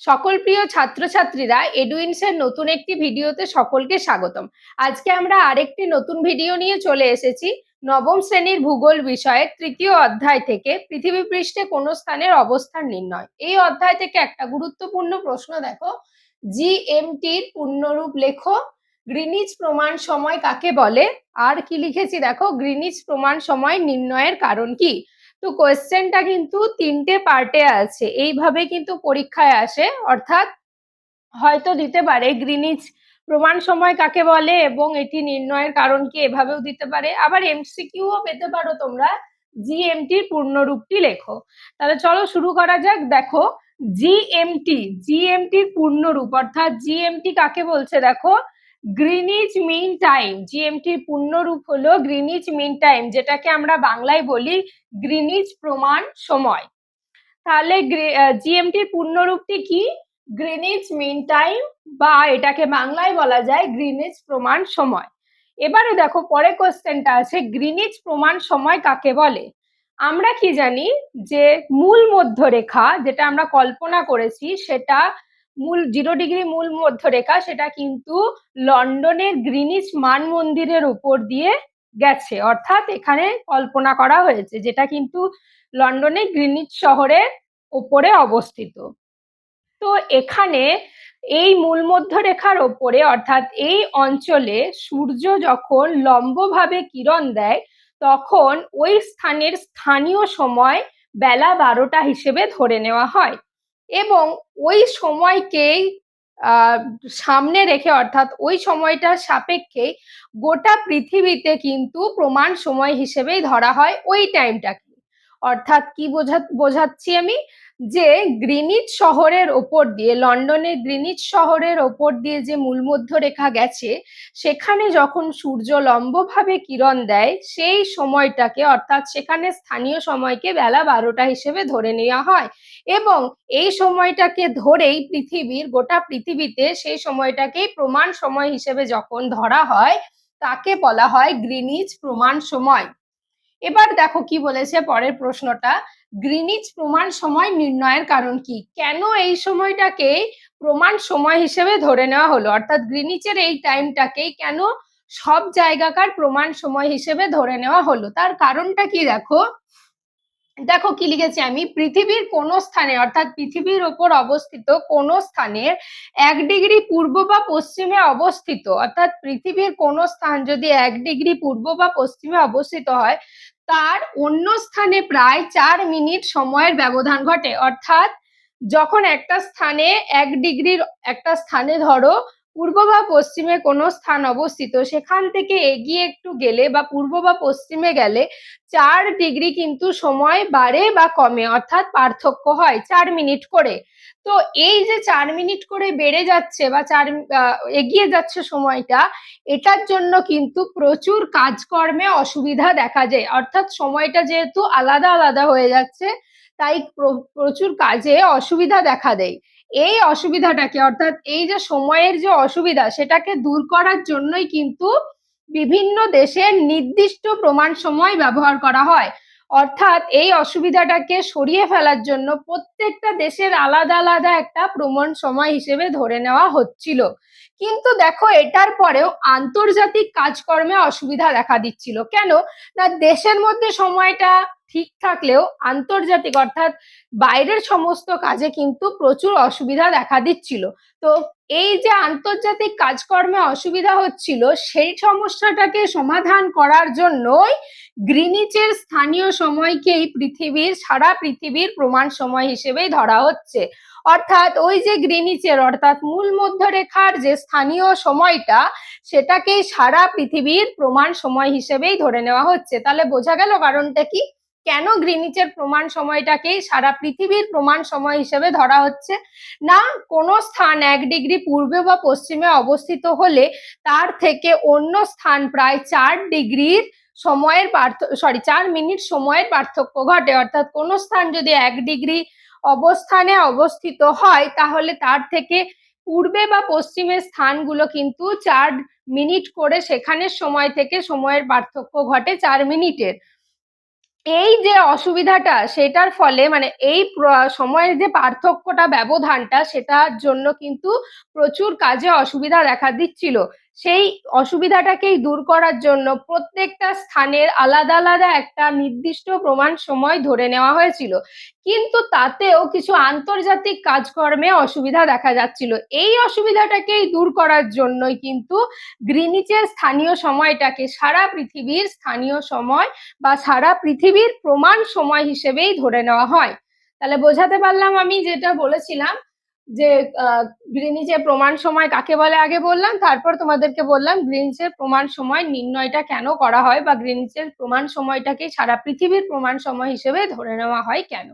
সকল প্রিয় ছাত্রছাত্রীরা এডুইন্সের নতুন একটি ভিডিওতে সকলকে স্বাগতম। আজকে আমরা আরেকটি নতুন ভিডিও নিয়ে চলে এসেছি। নবম শ্রেণির ভূগোল বিষয়ের তৃতীয় অধ্যায় থেকে পৃথিবী পৃষ্ঠে কোন স্থানের অবস্থান নির্ণয়। এই অধ্যায় থেকে একটা গুরুত্বপূর্ণ প্রশ্ন দেখো। জিএমটির পূর্ণরূপ লেখো। গ্রিনিজ প্রমাণ সময় কাকে বলে? আর কি লিখেছি দেখো? গ্রিনিজ প্রমাণ সময় নির্ণয়ের কারণ কি? তো কোয়েশ্চেনটা কিন্তু তিনটে পার্টে আছে। এইভাবে কিন্তু পরীক্ষায় আসে, অর্থাৎ হয়তো দিতে পারে। গ্রিনিজ প্রমাণ সময় কাকে বলে এবং এটি নির্ণয়ের কারণ কি এভাবেও দিতে পারে। আবার এমসিকিউও পেতে পারো তোমরা। জিএমটির পূর্ণরূপটি লেখো। তাহলে চলো শুরু করা যাক। দেখো জিএমটি জিএমটির পূর্ণরূপ, অর্থাৎ জিএমটি কাকে বলছে? দেখো গ্রিনিজ মিন টাইম জিএমটির পূর্ণরূপ হলো গ্রিনিজ মিন টাইম যেটাকে আমরা বাংলায় বলি গ্রিনিজ প্রমাণ সময়। তাহলে জিএমটির পূর্ণরূপটি কি? গ্রিনিজ মিন টাইম বা এটাকে বাংলায় বলা যায় গ্রিনিজ প্রমাণ সময়। এবারে দেখো পরে কোশ্চেনটা আছে গ্রিনিজ প্রমাণ সময় কাকে বলে? আমরা কি জানি যে মূল মধ্যরেখা, যেটা আমরা কল্পনা করেছি, সেটা মূল জিরো ডিগ্রি মূল মধ্যরেখা, সেটা কিন্তু লন্ডনের গ্রিনিজ মান মন্দিরের উপর দিয়ে গেছে। অর্থাৎ এখানে কল্পনা করা হয়েছে যেটা কিন্তু লন্ডনের গ্রিনিজ শহরের ওপরে অবস্থিত। তো এখানে এই মূল মধ্যরেখার ওপরে, অর্থাৎ এই অঞ্চলে সূর্য যখন লম্বভাবে কিরণ দেয়, তখন ওই স্থানের স্থানীয় সময় বেলা বারোটা হিসেবে ধরে নেওয়া হয়। এবং ওই সময়কেই সামনে রেখে অর্থাৎ ওই সময়টার সাপেক্ষে গোটা পৃথিবীতে কিন্তু প্রমাণ সময় হিসেবেই ধরা হয় ওই টাইমটাকে অর্থাৎ কি বোঝা, বোঝাচ্ছি আমি? যে গ্রিনিচ শহরের ওপর দিয়ে, লন্ডনের গ্রিনিচ শহরের ওপর দিয়ে যে মূলমধ্য রেখা গেছে, সেখানে যখন সূর্য লম্বভাবে কিরণ দেয়, সেই সময়টাকে, অর্থাৎ সেখানে স্থানীয় সময়কে বেলা বারোটা হিসেবে ধরে নেওয়া হয়। এবং এই সময়টাকে ধরেই পৃথিবীর, গোটা পৃথিবীতে সেই সময়টাকেই প্রমাণ সময় হিসেবে যখন ধরা হয়, তাকে বলা হয় গ্রিনিজ প্রমাণ সময়। এবার দেখো কি বলেছে পরের প্রশ্নটা। গ্রিনিজ প্রমাণ সময় নির্ণয়ের কারণ কি? কেন এই সময়টাকে প্রমাণ সময় হিসেবে ধরে নেওয়া হলো? অর্থাৎ গ্রিনিচের এই টাইমটাকেই কেন সব জায়গাকার প্রমাণ সময় হিসেবে ধরে নেওয়া হলো? তার কারণটা কি দেখো? দেখো কি লিখেছি আমি? পৃথিবীর কোন স্থানে, অর্থাৎ পৃথিবীর ওপর অবস্থিত কোন স্থানের এক ডিগ্রি পূর্ব বা পশ্চিমে অবস্থিত, অর্থাৎ পৃথিবীর কোন স্থান যদি এক ডিগ্রি পূর্ব বা পশ্চিমে অবস্থিত হয়, তার অন্য স্থানে প্রায় চার মিনিট সময়ের ব্যবধান ঘটে। অর্থাৎ যখন একটা স্থানে এক ডিগ্রির একটা স্থানে ধরো পূর্ব বা পশ্চিমে কোনো স্থান অবস্থিত, সেখান থেকে এগিয়ে একটু গেলে বা পূর্ব বা পশ্চিমে গেলে চার ডিগ্রি কিন্তু সময় বাড়ে বা কমে, অর্থাৎ পার্থক্য হয় চার মিনিট করে। তো এই যে চার মিনিট করে বেড়ে যাচ্ছে বা চার এগিয়ে যাচ্ছে সময়টা, এটার জন্য কিন্তু প্রচুর কাজকর্মে অসুবিধা দেখা যায়। অর্থাৎ সময়টা যেহেতু আলাদা আলাদা হয়ে যাচ্ছে, তাই প্রচুর কাজে অসুবিধা দেখা দেয়। এই অসুবিধাটাকে, অর্থাৎ এই যে সময়ের যে অসুবিধা, সেটাকে দূর করার জন্যই কিন্তু বিভিন্ন দেশের নির্দিষ্ট প্রমাণ সময় ব্যবহার করা হয়। অর্থাৎ এই অসুবিধাটাকে সরিয়ে ফেলার জন্য প্রত্যেকটা দেশের আলাদা আলাদা একটা প্রমাণ সময় হিসেবে ধরে নেওয়া হচ্ছিল। কিন্তু দেখো, এটার পরেও আন্তর্জাতিক কাজকর্মে অসুবিধা দেখা দিচ্ছিল। কেন? না, দেশের মধ্যে সময়টা ঠিক থাকলেও আন্তর্জাতিক অর্থাৎ বাইরের সমস্ত কাজে কিন্তু প্রচুর অসুবিধা দেখা দিচ্ছিল। তো এই যে আন্তর্জাতিক কাজকর্মে অসুবিধা হচ্ছিল, সেই সমস্যাটাকে সমাধান করার জন্যই গ্রিনিচের স্থানীয় সময়কেই পৃথিবীর, সারা পৃথিবীর প্রমাণ সময় হিসেবেই ধরা হচ্ছে। অর্থাৎ ওই যে গ্রিনিচের অর্থাৎ মূল মধ্যরেখার যে স্থানীয় সময়টা, সেটাকেই সারা পৃথিবীর প্রমাণ সময় হিসেবেই ধরে নেওয়া হচ্ছে। তাহলে বোঝা গেল কারণটা কি? কেন গ্রিনিচের প্রমাণ সময়টাকেই সারা পৃথিবীর প্রমাণ সময় হিসেবে ধরা হচ্ছে? না, কোনো স্থান এক ডিগ্রি পূর্বে বা পশ্চিমে অবস্থিত হলে তার থেকে অন্য স্থান প্রায় চার ডিগ্রির সময়ের পার্থক্য সরি চার মিনিট সময়ের পার্থক্য ঘটে। অর্থাৎ কোনো স্থান যদি এক ডিগ্রি অবস্থানে অবস্থিত হয়, তাহলে তার থেকে পূর্বে বা পশ্চিমের স্থানগুলো কিন্তু চার মিনিট করে সেখানের সময় থেকে সময়ের পার্থক্য ঘটে চার মিনিটের। এই যে অসুবিধাটা, সেটার ফলে মানে এই সময়ের যে পার্থক্যটা, ব্যবধানটা, সেটার জন্য কিন্তু প্রচুর কাজে অসুবিধা দেখা দিচ্ছিল। সেই অসুবিধাটাকেই দূর করার জন্য প্রত্যেকটা স্থানের আলাদা আলাদা একটা নির্দিষ্ট প্রমাণ সময় ধরে নেওয়া হয়েছিল। কিন্তু তাতেও কিছু আন্তর্জাতিক কাজকর্মে অসুবিধা দেখা যাচ্ছিল। এই অসুবিধাটাকেই দূর করার জন্যই কিন্তু গ্রিনিচের স্থানীয় সময়টাকে সারা পৃথিবীর স্থানীয় সময় বা সারা পৃথিবীর প্রমাণ সময় হিসেবেই ধরে নেওয়া হয়। তাহলে বোঝাতে পারলাম আমি যেটা বলেছিলাম যে গ্রিনিচের প্রমাণ সময় কাকে বলে আগে বললাম, তারপর তোমাদেরকে বললাম গ্রিনিচের প্রমাণ সময় নির্ণয়টা কেন করা হয় বা গ্রিনিচের প্রমাণ সময়টাকে সারা পৃথিবীর প্রমাণ সময় হিসেবে ধরে নেওয়া হয় কেন?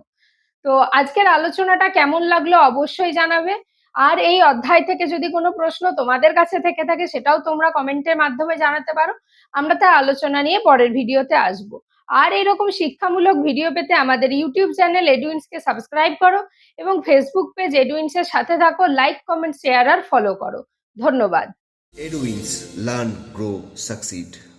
তো আজকের আলোচনাটা কেমন লাগল অবশ্যই জানাবে। আর এই অধ্যায় থেকে যদি কোনো প্রশ্ন তোমাদের কাছে থেকে থাকে সেটাও তোমরা কমেন্টের মাধ্যমে জানাতে পারো। আমরা তার আলোচনা নিয়ে পরের ভিডিওতে আসব। আর এরকম শিক্ষামূলক ভিডিও পেতে আমাদের ইউটিউব চ্যানেল এডুইন্সকে সাবস্ক্রাইব করো এবং ফেসবুক পেজ এডুইন্সের সাথে থাকো লাইক কমেন্ট শেয়ার আর ফলো করো ধন্যবাদ এডুইন্স লার্ন গ্রো Succeed.